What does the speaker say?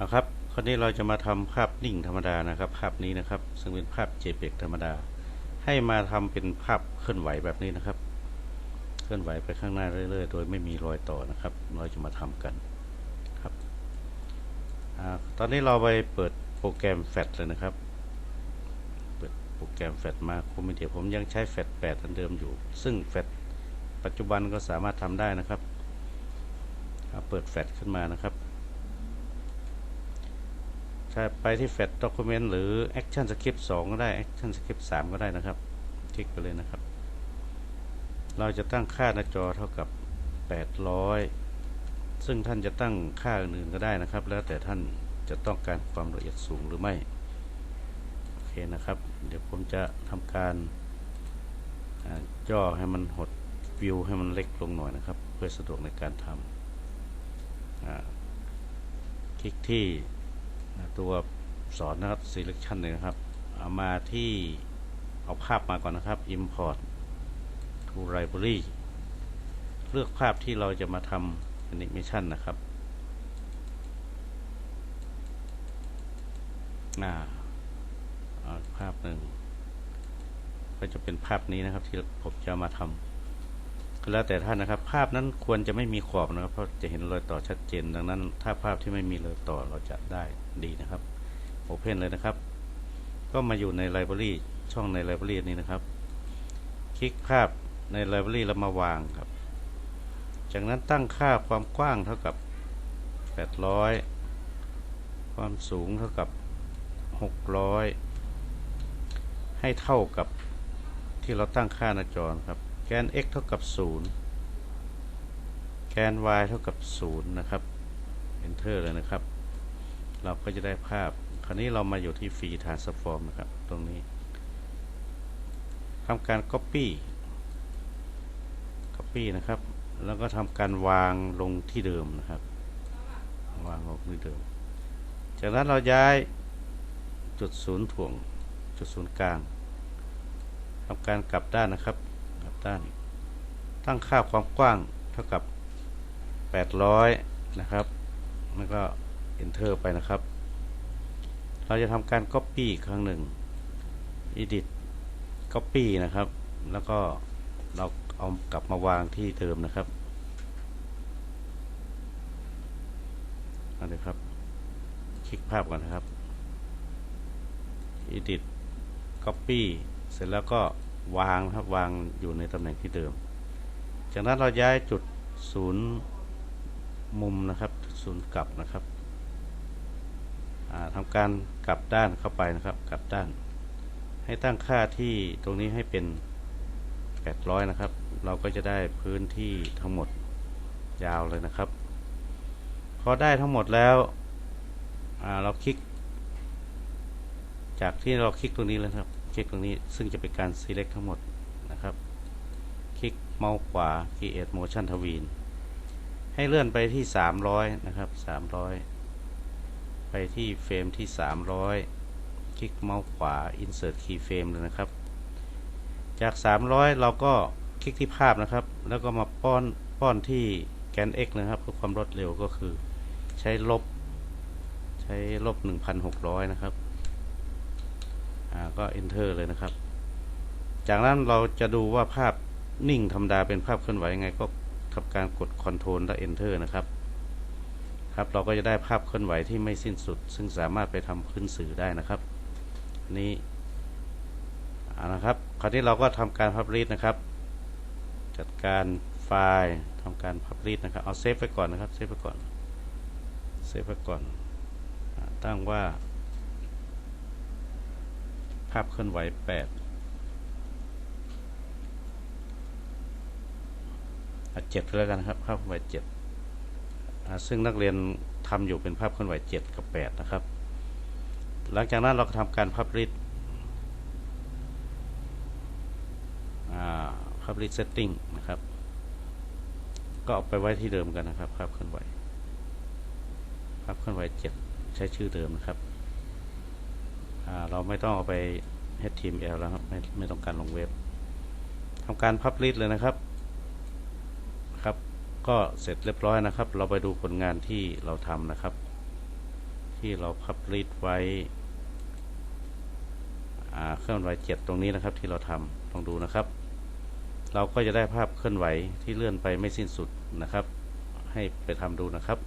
นะครับคราวนี้เราจะมาทำภาพนิ่งธรรมดานะครับ ภาพนี้นะครับ ซึ่งเป็นภาพ JPEG ธรรมดา ให้มาทำเป็นภาพเคลื่อนไหวแบบนี้นะครับ เคลื่อนไหวไปข้างหน้าเรื่อยๆ โดยไม่มีรอยต่อนะครับ เราจะมาทำกันครับอตอนนี้เราไปเปิดโปรแกรมแฟลเลยนะครับ เปิดโปรแกรมแฟลมาคุมเดียผมยังใช้แฟล8อันเดิมอยู่ ซึ่งแฟลปัจจุบันก็สามารถทำได้นะครับเปิดแฟลขึ้นมานะครับ ถ้าไปที่ Fat Document หรือ Action Script 2 ก็ได้ Action Script 3 ก็ได้นะครับ คลิกไปเลยนะครับ เราจะตั้งค่าหน้าจอเท่ากับ 800 ซึ่งท่านจะตั้งค่าอื่นก็ได้นะครับ แล้วแต่ท่านจะต้องการความละเอียดสูงหรือไม่โอเคนะครับ เดี๋ยวผมจะทำการอ่าย่อให้มันหดวิวให้มันเล็กลงหน่อยนะครับ เพื่อสะดวกในการทำคลิกที่ ตัวสอนนะครับ selection เลยนะครับ เอามาที่เอาภาพมาก่อนนะครับ import to library เลือกภาพที่เราจะมาทำ animation นะครับอ่าเอาภาพหนึ่งก็จะเป็นภาพนี้นะครับที่ผมจะมาทำ ก็แล้วแต่ท่านนะครับ ภาพนั้นควรจะไม่มีขอบนะครับ เพราะจะเห็นรอยต่อชัดเจน ดังนั้น ถ้าภาพที่ไม่มีรอยต่อเราจะได้ดีนะครับโอเพนเลยนะครับ ก็มาอยู่ในไลบรารีช่องในไลบรารีนี้นะครับ คลิกภาพในไลบรารีแล้วมาวางครับ จากนั้นตั้งค่าความกว้างเท่ากับ 800 ความสูงเท่ากับ 600 ให้เท่ากับที่เราตั้งค่าหน้าจอครับ แกน x เท่ากับ 0 แกน y เท่ากับ 0 นะครับ enter เลยนะครับ เราก็จะได้ภาพ คราวนี้เรามาอยู่ที่ free transform นะครับ ตรงนี้ทำการ copy copy นะครับ แล้วก็ทำการวางลงที่เดิมนะครับ วางลงที่เดิม จากนั้นเราย้ายจุดศูนย์ถ่วง จุดศูนย์กลางทำการกลับด้านนะครับ ด้าน ตั้งค่าความกว้างเท่ากับ 800 นะครับ แล้วก็ enter ไปนะครับ เราจะทำการ copy อีกครั้งหนึ่ง edit copy นะครับ แล้วก็เราเอากลับมาวางที่เดิมนะครับเอาเลยครับ คลิกภาพก่อนนะครับ edit copy เสร็จแล้วก็ วางครับวางอยู่ในตำแหน่งที่เดิม จากนั้นเราย้ายจุดศูนย์มุมนะครับศูนย์กลับนะครับทำการกลับด้านเข้าไปนะครับ กลับด้าน ให้ตั้งค่าที่ตรงนี้ให้เป็น 800 นะครับ เราก็จะได้พื้นที่ทั้งหมดยาวเลยนะครับ พอได้ทั้งหมดแล้วเราคลิก จากที่เราคลิกตรงนี้แล้วครับ คลิกตรงนี้ซึ่งจะเป็นการ select ทั้งหมดนะครับ คลิกเมาส์ขวา create motion ทวีนให้เลื่อนไปที่ 300 นะครับ 300 ไปที่เฟรมที่ 300 คลิกเมาส์ขวา insert keyframe เลยนะครับ จาก 300 เราก็คลิกที่ภาพนะครับ แล้วก็มาป้อนป้อนที่แกน x นะครับ เพื่อความรวดเร็วก็คือใช้ลบ ใช้ลบ 1,600 นะครับ ก็ enter เลยนะครับ จากนั้นเราจะดูว่าภาพนิ่งธรรมดาเป็นภาพเคลื่อนไหวยังไงก็ทำการกด Ctrl และ Enter นะครับ ครับเราก็จะได้ภาพเคลื่อนไหวที่ไม่สิ้นสุด ซึ่งสามารถไปทำขึ้นสื่อได้นะครับนี้นะครับ คราวนี้เราก็ทำการ Publish นะครับ จัดการไฟล์ทำการ Publish นะครับ เอาเซฟไว้ก่อนนะครับ เซฟไว้ก่อน เซฟไว้ก่อน ตั้งว่า ภาพเคลื่อนไหว8เจ็ดแล้วกันครับ ภาพเคลื่อนไหวเจ็ดซึ่งนักเรียนทำอยู่เป็นภาพเคลื่อนไหวเจ็ดกับแปดนะครับ หลังจากนั้นเราก็ทำการพับลิ h publish setting นะครับ ก็เอาไปไว้ที่เดิมกันนะครับ ภาพเคลื่อนไหว ภาพเคลื่อนไหวเจ็ดใช้ชื่อเดิมนะครับ ไม่ต้องเอาไป HTML แล้วครับ ไม่ไม่ต้องการลงเว็บทำการ publish เลยนะครับครับ ก็เสร็จเรียบร้อยนะครับ เราไปดูผลงานที่เราทำนะครับ ที่เราพับรีดไว้เคลื่อนไหวเจ็ดตรงนี้นะครับที่เราทำลองดูนะครับ เราก็จะได้ภาพเคลื่อนไหวที่เลื่อนไปไม่สิ้นสุดนะครับ ให้ไปทำดูนะครับ